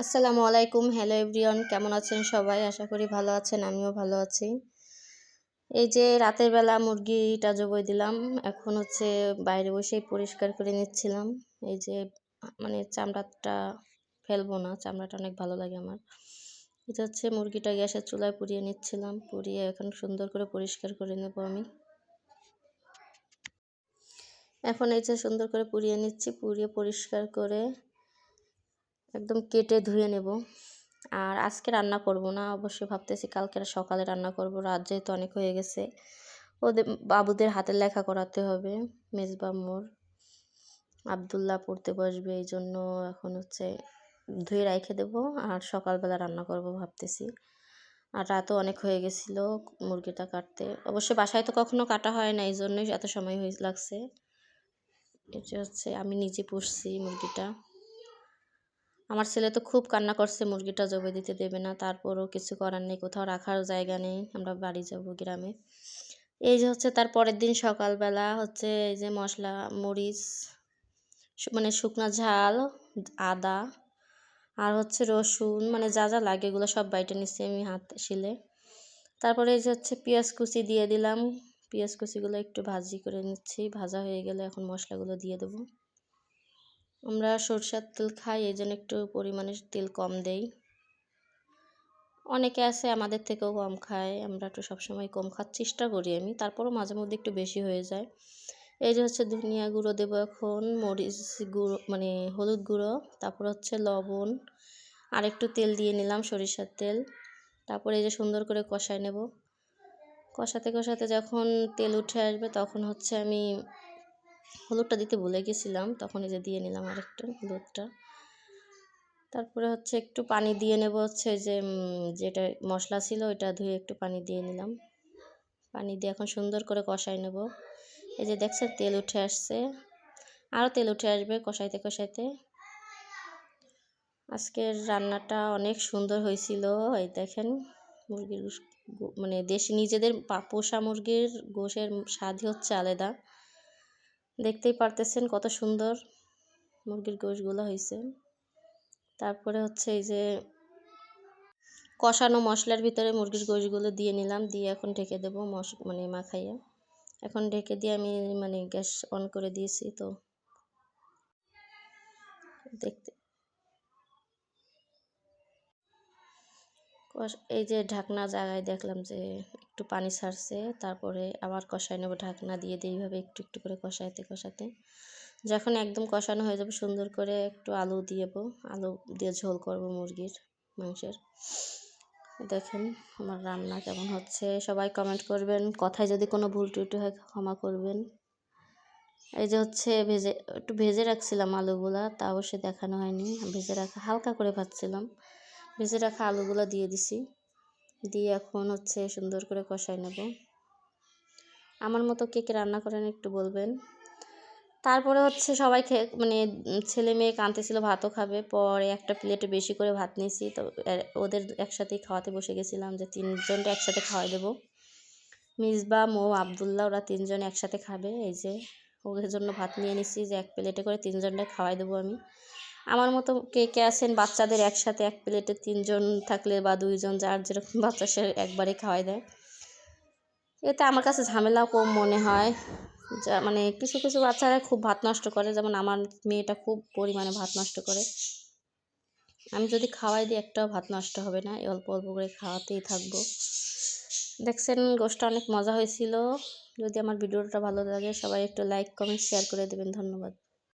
আসসালামু আলাইকুম, hello everyone, কেমন আছেন সবাই? আশা করি ভালো আছেন, আমিও ভালো আছি। এই যে রাতের বেলা মুরগিটা জবই দিলাম, এখন হচ্ছে বাইরে বসেই পরিষ্কার করে নিচ্ছিলাম। এই যে মানে চামড়াটা ফেলব না, চামড়াটা অনেক ভালো লাগে আমার। এটা হচ্ছে মুরগিটা গ্যাসের চুলায় পুড়িয়ে নিচ্ছিলাম, পুড়িয়ে এখন সুন্দর করে পরিষ্কার করে নেব আমি। এখন এই যে সুন্দর করে পুড়িয়ে নিচ্ছি, পুড়িয়ে পরিষ্কার করে একদম কেটে ধুয়ে নেব। আর আজকে রান্না করব না, অবশ্যই ভাবতেছি কালকে সকালে রান্না করব, রাত যেহেতু অনেক হয়ে গেছে। ওদের বাবুদের হাতের লেখা করাতে হবে মেজবা মোর আবদুল্লাহ পড়তে বসবে, এই জন্য এখন হচ্ছে ধুয়ে রেখে দেব আর সকালবেলা রান্না করব ভাবতেছি। আর রাতও অনেক হয়ে গেছিল মুরগিটা কাটতে। অবশ্যই বাসায় তো কখনো কাটা হয় না, এই জন্যই এত সময় হয়ে লাগছে। এটা হচ্ছে আমি নিজে পুষছি মুরগিটা। আমার ছেলে তো খুব কান্না করছে, মুরগিটা জবে দিতে দেবে না, তারপরও কিছু করার নেই, কোথাও রাখার জায়গা নেই, আমরা বাড়ি যাব গ্রামে। এই যে হচ্ছে তার পরের দিন সকালবেলা হচ্ছে এই যে মশলা, মরিচ মানে শুকনো ঝাল, আদা আর হচ্ছে রসুন মানে যা যা লাগে এগুলো সব বাইটে নিচ্ছি আমি হাত শিলে। তারপরে এই যে হচ্ছে পেঁয়াজ কুচি দিয়ে দিলাম, পেঁয়াজ কুচিগুলো একটু ভাজি করে নিচ্ছি, ভাজা হয়ে গেলে এখন মশলাগুলো দিয়ে দেবো। আমরা সরষের তেল খাই, এই জন্য একটু পরিমাণে তেল কম দেই। অনেকে আছে আমাদের থেকেও কম খায়, আমরা একটু সবসময় কম খাওয়ার চেষ্টা করি আমি, তারপরও মাঝে মধ্যে একটু বেশি হয়ে যায়। এই যে হচ্ছে ধনিয়া গুঁড়ো দেবো এখন, মরিচ গুঁড়ো মানে হলুদ গুঁড়ো, তারপর হচ্ছে লবণ, আর একটু তেল দিয়ে নিলাম সরিষার তেল, তারপরে এই যে সুন্দর করে কষায় নেব। কষাতে কষাতে যখন তেল উঠে আসবে, তখন হচ্ছে আমি হলুদটা দিতে ভুলে গেছিলাম, তখন এই যে দিয়ে নিলাম আরেকটু হলুদটা। তারপরে হচ্ছে একটু পানি দিয়ে নেব হচ্ছে যে যেটা মশলা ছিল ওইটা ধুয়ে একটু পানি দিয়ে নিলাম। পানি দিয়ে এখন সুন্দর করে কষাই নেব। এই যে দেখছেন তেল উঠে আসছে আরও তেল উঠে আসবে কষাইতে কষাইতে। আজকের রান্নাটা অনেক সুন্দর হয়েছিল, এই দেখেন মুরগির মানে দেশি নিজেদের পোষা মুরগির গোশের স্বাদই হচ্ছে আলাদা। দেখতেই পারতেছেন কত সুন্দর মুরগির গোশগুলো হয়েছে তারপরে হচ্ছে এই যে কষানো মশলার ভিতরে মুরগির গোশগুলো দিয়ে নিলাম, দিয়ে এখন ঢেকে দেবো মশ মানে মাখাইয়া। এখন ঢেকে দিয়ে আমি মানে গ্যাস অন করে দিয়েছি তো। দেখতে এই যে ঢাকনা জায়গায় দেখলাম যে একটু পানি ছাড়ছে, তারপরে আবার কষাই নেব ঢাকনা দিয়ে দিয়ে এইভাবে একটু একটু করে কষাইতে কষাতে যখন একদম কষানো হয়ে যাবে সুন্দর করে একটু আলু দিয়েব আলু দিয়ে ঝোল করব মুরগির, মাংসের। দেখেন আমার রান্না কেমন হচ্ছে, সবাই কমেন্ট করবেন, কথায় যদি কোনো ভুল টুটি হয় ক্ষমা করবেন। এই যে হচ্ছে ভেজে, একটু ভেজে রাখছিলাম আলুগুলা, তা অবশ্যই দেখানো হয়নি, ভেজে রাখা, হালকা করে ভাজছিলাম। ভেজে রাখা আলুগুলো দিয়ে দিছি। দিয়ে এখন হচ্ছে সুন্দর করে কষাই নেব। আমার মতো কে কে রান্না করেন একটু বলবেন। তারপরে হচ্ছে সবাই খেয়ে মানে ছেলে মেয়ে কাঁদতেছিল, ভাতও খাবে। পরে একটা প্লেটে বেশি করে ভাত নিয়েছি। তো ওদের একসাথেই খাওয়াতে বসে গেছিলাম যে তিনজনটা একসাথে খাওয়াই দেবো। মিসবা, মো, আবদুল্লাহ, ওরা তিনজন একসাথে খাবে। এই যে ওদের জন্য ভাত নিয়ে নিচ্ছি যে এক প্লেটে করে তিনজনটা খাওয়াই দেবো আমি। আমার মতো কে কে আছেন? বাচ্চাদের একসাথে এক প্লেটে তিনজন থাকলে বা দুইজন যার যেরকম বাচ্চা, সে একবারে খাওয়াই দেয়। এতে আমার কাছে ঝামেলাও কম মনে হয়। যা মানে কিছু কিছু বাচ্চারা খুব ভাত নষ্ট করে। যেমন আমার মেয়েটা খুব পরিমাণে ভাত নষ্ট করে। আমি যদি খাওয়াই দিই, একটাও ভাত নষ্ট হবে না। অল্প অল্প করে খাওয়াতেই থাকব। দেখছেন, গোষ্ঠটা অনেক মজা হয়েছিল। যদি আমার ভিডিওটা ভালো লাগে, সবাই একটু লাইক কমেন্ট শেয়ার করে দেবেন। ধন্যবাদ।